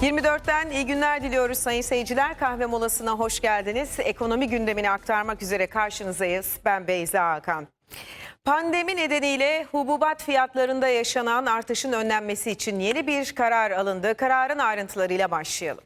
24'ten iyi günler diliyoruz sayın seyirciler. Kahve molasına hoş geldiniz. Ekonomi gündemini aktarmak üzere karşınızdayız. Ben Beyza Hakan. Pandemi nedeniyle hububat fiyatlarında yaşanan artışın önlenmesi için yeni bir karar alındı. Kararın ayrıntılarıyla başlayalım.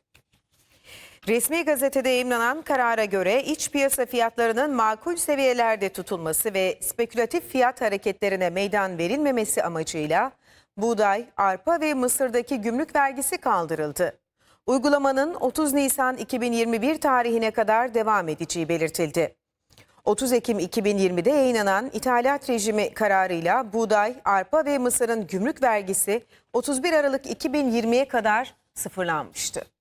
Resmi gazetede yayımlanan karara göre iç piyasa fiyatlarının makul seviyelerde tutulması ve spekülatif fiyat hareketlerine meydan verilmemesi amacıyla buğday, arpa ve mısırdaki gümrük vergisi kaldırıldı. Uygulamanın 30 Nisan 2021 tarihine kadar devam edeceği belirtildi. 30 Ekim 2020'de yayınlanan ithalat rejimi kararıyla buğday, arpa ve mısırın gümrük vergisi 31 Aralık 2020'ye kadar sıfırlanmıştı.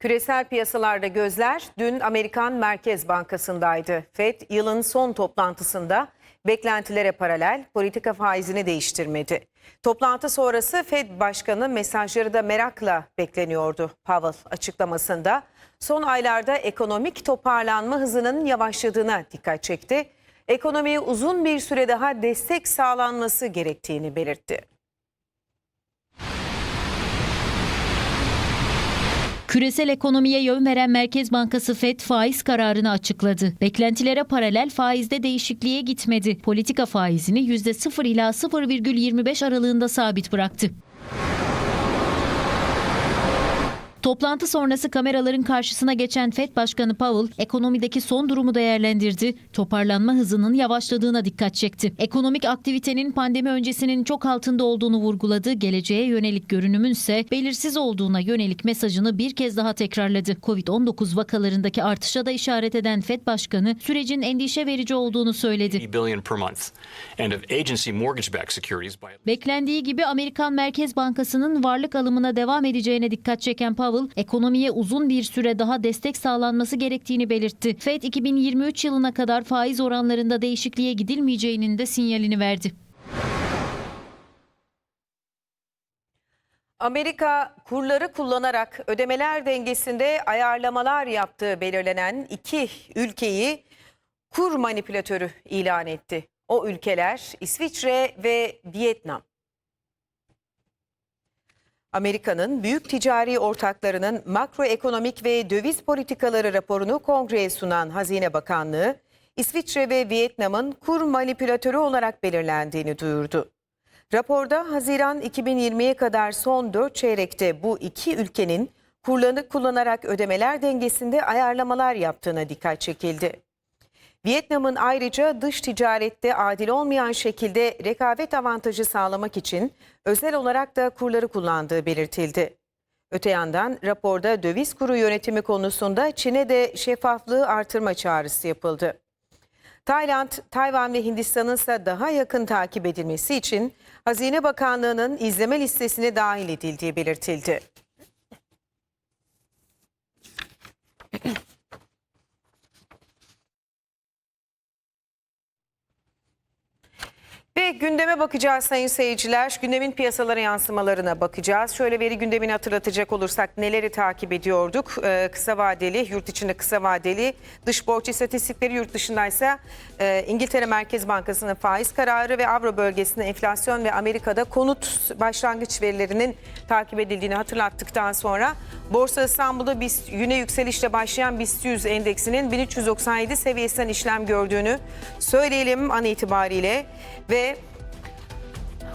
Küresel piyasalarda gözler dün Amerikan Merkez Bankası'ndaydı. Fed yılın son toplantısında beklentilere paralel politika faizini değiştirmedi. Toplantı sonrası Fed Başkanı mesajları da merakla bekleniyordu. Powell açıklamasında son aylarda ekonomik toparlanma hızının yavaşladığına dikkat çekti. Ekonomiye uzun bir süre daha destek sağlanması gerektiğini belirtti. Küresel ekonomiye yön veren Merkez Bankası FED faiz kararını açıkladı. Beklentilere paralel faizde değişikliğe gitmedi. Politika faizini %0 ila 0,25 aralığında sabit bıraktı. Toplantı sonrası kameraların karşısına geçen FED Başkanı Powell ekonomideki son durumu değerlendirdi. Toparlanma hızının yavaşladığına dikkat çekti. Ekonomik aktivitenin pandemi öncesinin çok altında olduğunu vurguladı. Geleceğe yönelik görünümün ise belirsiz olduğuna yönelik mesajını bir kez daha tekrarladı. Covid-19 vakalarındaki artışa da işaret eden FED Başkanı sürecin endişe verici olduğunu söyledi. 80 billion per month, and of agency mortgage-backed securities by Beklendiği gibi Amerikan Merkez Bankası'nın varlık alımına devam edeceğine dikkat çeken Powell, ekonomiye uzun bir süre daha destek sağlanması gerektiğini belirtti. Fed 2023 yılına kadar faiz oranlarında değişikliğe gidilmeyeceğinin de sinyalini verdi. Amerika kurları kullanarak ödemeler dengesinde ayarlamalar yaptığı belirlenen iki ülkeyi kur manipülatörü ilan etti. O ülkeler İsviçre ve Vietnam. Amerika'nın büyük ticari ortaklarının makroekonomik ve döviz politikaları raporunu kongreye sunan Hazine Bakanlığı, İsviçre ve Vietnam'ın kur manipülatörü olarak belirlendiğini duyurdu. Raporda Haziran 2020'ye kadar son 4 çeyrekte bu iki ülkenin kurlarını kullanarak ödemeler dengesinde ayarlamalar yaptığına dikkat çekildi. Vietnam'ın ayrıca dış ticarette adil olmayan şekilde rekabet avantajı sağlamak için özel olarak da kurları kullandığı belirtildi. Öte yandan raporda döviz kuru yönetimi konusunda Çin'e de şeffaflığı artırma çağrısı yapıldı. Tayland, Tayvan ve Hindistan'ın ise daha yakın takip edilmesi için Hazine Bakanlığı'nın izleme listesine dahil edildiği belirtildi. Gündeme bakacağız sayın seyirciler. Gündemin piyasalara yansımalarına bakacağız. Şöyle veri gündemini hatırlatacak olursak neleri takip ediyorduk? Ee, kısa vadeli, yurt içinde kısa vadeli, dış borç istatistikleri yurt dışındaysa e, İngiltere Merkez Bankası'nın faiz kararı ve Avro bölgesinde enflasyon ve Amerika'da konut başlangıç verilerinin takip edildiğini hatırlattıktan sonra Borsa İstanbul'da BIST, güne yükselişle başlayan BIST 100 endeksinin 1397 seviyesinden işlem gördüğünü söyleyelim an itibariyle ve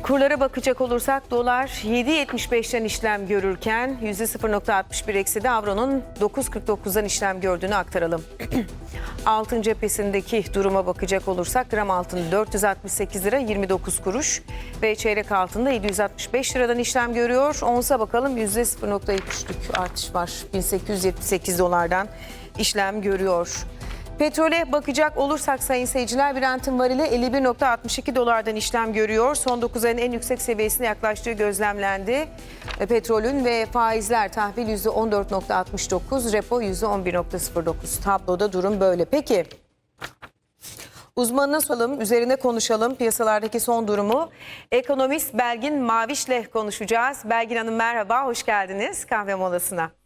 Kurlara bakacak olursak dolar 7.75'ten işlem görürken %0.61 eksi de avronun 9.49'dan işlem gördüğünü aktaralım. Altın cephesindeki duruma bakacak olursak gram altın 468 lira 29 kuruş ve çeyrek altında 765 liradan işlem görüyor. Onsa bakalım %0.73'lük artış var. 1878 dolardan işlem görüyor. Petrole bakacak olursak sayın seyirciler Brent'in varili 51.62 dolardan işlem görüyor. Son 9 ayın en yüksek seviyesine yaklaştığı gözlemlendi. E, Petrolün ve faizler tahvil %14.69, repo %11.09. Tabloda durum böyle. Peki uzmanına soralım, üzerine konuşalım piyasalardaki son durumu. Ekonomist Belgin Maviş'le konuşacağız. Belgin Hanım merhaba, hoş geldiniz kahve molasına.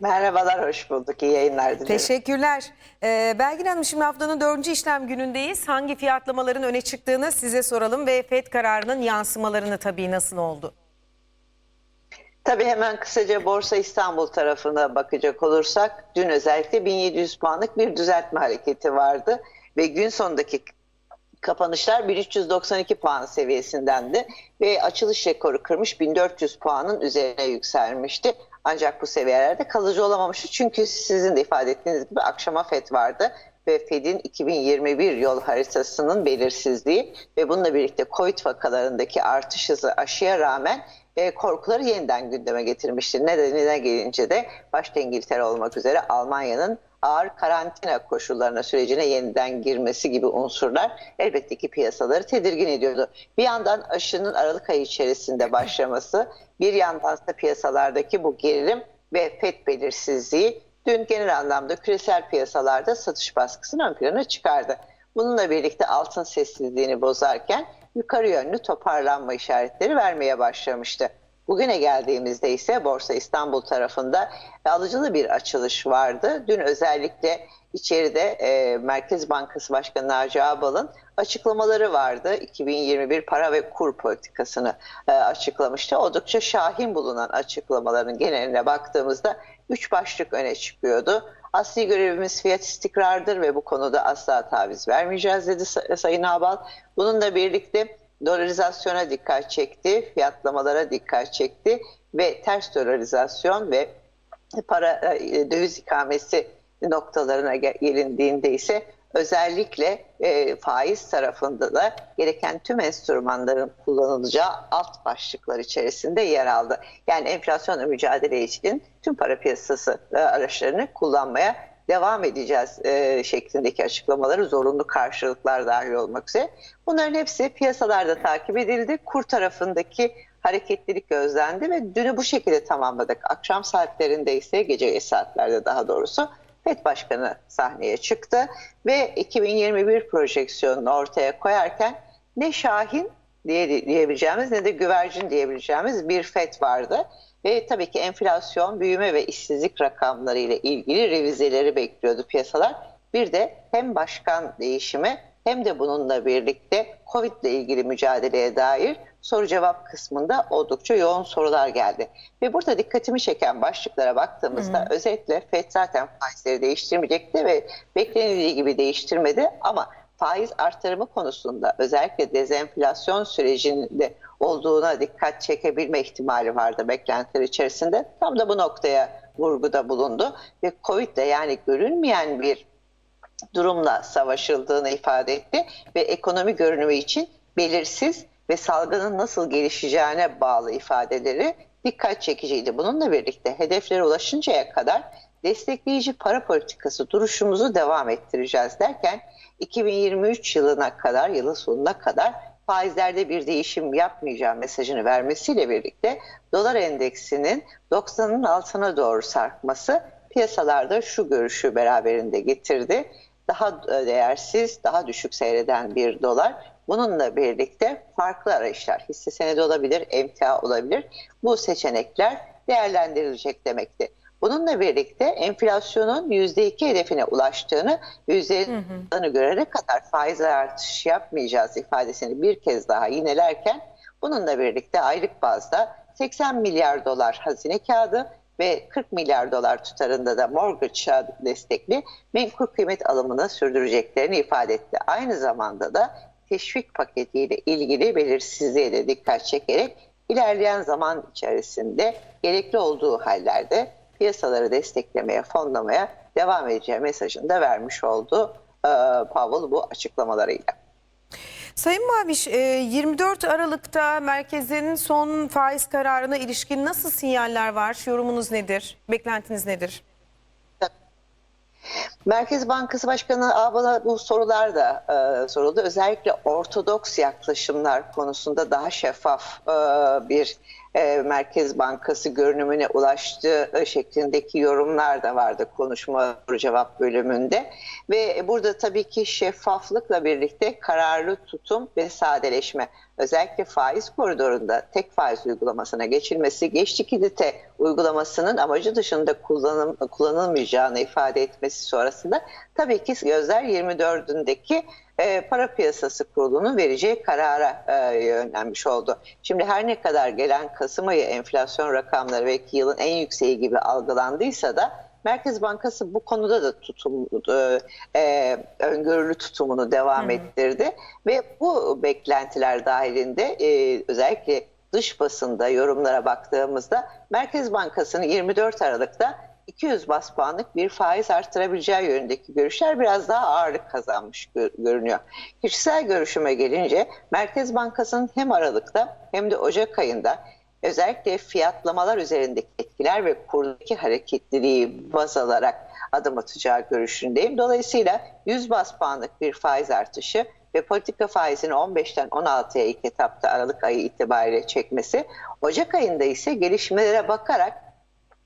Merhabalar, hoş bulduk. İyi yayınlar dilerim. Teşekkürler. Ee, Belgin Hanım şimdi haftanın dördüncü işlem günündeyiz. Hangi fiyatlamaların öne çıktığını size soralım ve FED kararının yansımalarını tabii nasıl oldu? Tabii hemen kısaca Borsa İstanbul tarafına bakacak olursak dün özellikle 1700 puanlık bir düzeltme hareketi vardı ve gün sonundaki kapanışlar 1392 puan seviyesindendi ve açılış rekoru kırmış 1400 puanın üzerine yükselmişti. Ancak bu seviyelerde kalıcı olamamıştı çünkü sizin de ifade ettiğiniz gibi akşama FED vardı ve Fed'in 2021 yol haritasının belirsizliği ve bununla birlikte Covid vakalarındaki artış hızı aşıya rağmen e, korkuları yeniden gündeme getirmiştir. Nedenine gelince de başta İngiltere olmak üzere Almanya'nın ağır karantina koşullarına sürecine yeniden girmesi gibi unsurlar elbette ki piyasaları tedirgin ediyordu. Bir yandan aşının Aralık ayı içerisinde başlaması, bir yandan da piyasalardaki bu gerilim ve FED belirsizliği dün genel anlamda küresel piyasalarda satış baskısını ön plana çıkardı. Bununla birlikte altın sessizliğini bozarken yukarı yönlü toparlanma işaretleri vermeye başlamıştı. Bugüne geldiğimizde ise Borsa İstanbul tarafında alıcılı bir açılış vardı. Dün özellikle içeride e, Merkez Bankası Başkanı Naci Ağbal'ın açıklamaları vardı. 2021 para ve kur politikasını e, açıklamıştı. Oldukça şahin bulunan açıklamaların geneline baktığımızda üç başlık öne çıkıyordu. Asli görevimiz fiyat istikrardır ve bu konuda asla taviz vermeyeceğiz dedi Say- Sayın Ağbal. Bununla birlikte dolarizasyona dikkat çekti, fiyatlamalara dikkat çekti ve ters dolarizasyon ve para e, döviz ikamesi noktalarına ge- gelindiğinde ise özellikle e, faiz tarafında da gereken tüm enstrümanların kullanılacağı alt başlıklar içerisinde yer aldı. Yani enflasyonla mücadele için tüm para piyasası e, araçlarını kullanmaya devam edeceğiz e, şeklindeki açıklamaları zorunlu karşılıklar dahil olmak üzere. Bunların hepsi piyasalarda takip edildi. Kur tarafındaki hareketlilik gözlendi ve dünü bu şekilde tamamladık. Akşam saatlerinde ise gece saatlerde daha doğrusu FED Başkanı sahneye çıktı ve 2021 projeksiyonunu ortaya koyarken ne Şahin diye diyebileceğimiz ne de güvercin diyebileceğimiz bir FED vardı. Ve tabii ki enflasyon, büyüme ve işsizlik rakamları ile ilgili revizeleri bekliyordu piyasalar. Bir de hem başkan değişimi hem de bununla birlikte Covid ile ilgili mücadeleye dair soru cevap kısmında oldukça yoğun sorular geldi. Ve burada dikkatimi çeken başlıklara baktığımızda özellikle FED zaten faizleri değiştirmeyecekti ve beklenildiği gibi değiştirmedi ama faiz artırımı konusunda özellikle dezenflasyon sürecinde olduğuna dikkat çekebilme ihtimali vardı beklentiler içerisinde. Tam da bu noktaya vurguda bulundu ve Covid ile yani görünmeyen bir durumla savaşıldığını ifade etti ve ekonomi görünümü için belirsiz ve salgının nasıl gelişeceğine bağlı ifadeleri dikkat çekiciydi. Bununla birlikte hedeflere ulaşıncaya kadar destekleyici para politikası duruşumuzu devam ettireceğiz derken 2023 yılına kadar, yılın sonuna kadar faizlerde bir değişim yapmayacağım mesajını vermesiyle birlikte dolar endeksinin 90'ın altına doğru sarkması piyasalarda şu görüşü beraberinde getirdi. Daha değersiz, daha düşük seyreden bir dolar. Bununla birlikte farklı arayışlar, hisse senedi olabilir, emtia olabilir. Bu seçenekler değerlendirilecek demekti. Bununla birlikte enflasyonun %2 hedefine ulaştığını, %2'ını görerek kadar faiz artışı yapmayacağız ifadesini bir kez daha yinelerken bununla birlikte aylık bazda 80 milyar dolar hazine kağıdı ve 40 milyar dolar tutarında da mortgage destekli menkul kıymet alımını sürdüreceklerini ifade etti. Aynı zamanda da teşvik paketiyle ilgili belirsizliğe de dikkat çekerek ilerleyen zaman içerisinde gerekli olduğu hallerde piyasaları desteklemeye, fonlamaya devam edeceği mesajını da vermiş oldu e, Powell bu açıklamalarıyla. Sayın Maviş, e, 24 Aralık'ta merkezin son faiz kararına ilişkin nasıl sinyaller var? Yorumunuz nedir? Beklentiniz nedir? Merkez Bankası Başkanı Ağbal'a bu sorular da e, soruldu. Özellikle ortodoks yaklaşımlar konusunda daha şeffaf e, bir e, Merkez Bankası görünümüne ulaştığı e, şeklindeki yorumlar da vardı konuşma cevap bölümünde. Ve burada tabii ki şeffaflıkla birlikte kararlı tutum ve sadeleşme. Özellikle faiz koridorunda tek faiz uygulamasına geçilmesi, geç likidite uygulamasının amacı dışında kullanım, kullanılmayacağını ifade etmesi sonrasında tabii ki gözler 24'ündeki e, para piyasası kurulunun vereceği karara e, yönlenmiş oldu. Şimdi her ne kadar gelen Kasım ayı enflasyon rakamları belki yılın en yükseği gibi algılandıysa da Merkez Bankası bu konuda da tutum, e, e, öngörülü tutumunu devam ettirdi ve bu beklentiler dahilinde e, özellikle dış basında yorumlara baktığımızda Merkez Bankası'nın 24 Aralık'ta 200 bas puanlık bir faiz arttırabileceği yönündeki görüşler biraz daha ağırlık kazanmış gö- görünüyor. Kişisel görüşüme gelince Merkez Bankası'nın hem Aralık'ta hem de Ocak ayında özellikle fiyatlamalar üzerindeki etkiler ve kurdaki hareketliliği baz alarak adım atacağı görüşündeyim. Dolayısıyla 100 bas puanlık bir faiz artışı ve politika faizini 15'ten 16'ya ilk etapta Aralık ayı itibariyle çekmesi, Ocak ayında ise gelişmelere bakarak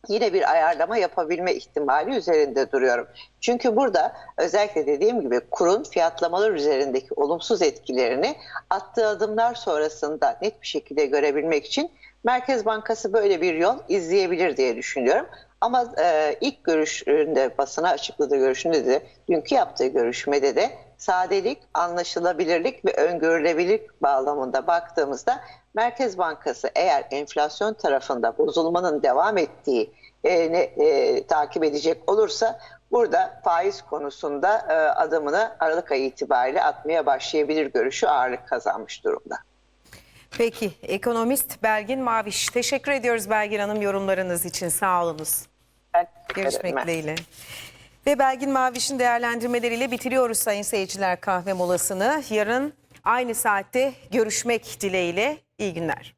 yine bir ayarlama yapabilme ihtimali üzerinde duruyorum. Çünkü burada özellikle dediğim gibi kurun fiyatlamalar üzerindeki olumsuz etkilerini attığı adımlar sonrasında net bir şekilde görebilmek için Merkez Bankası böyle bir yol izleyebilir diye düşünüyorum. Ama e, ilk görüşünde basına açıkladığı görüşünde de dünkü yaptığı görüşmede de sadelik, anlaşılabilirlik ve öngörülebilirlik bağlamında baktığımızda Merkez Bankası eğer enflasyon tarafında bozulmanın devam ettiği e, e, takip edecek olursa burada faiz konusunda e, adımını Aralık ayı itibariyle atmaya başlayabilir görüşü ağırlık kazanmış durumda. Peki ekonomist Belgin Maviş. Teşekkür ediyoruz Belgin Hanım yorumlarınız için. Sağ olunuz. Görüşmek dileğiyle. Ve Belgin Maviş'in değerlendirmeleriyle bitiriyoruz sayın seyirciler kahve molasını. Yarın aynı saatte görüşmek dileğiyle. İyi günler.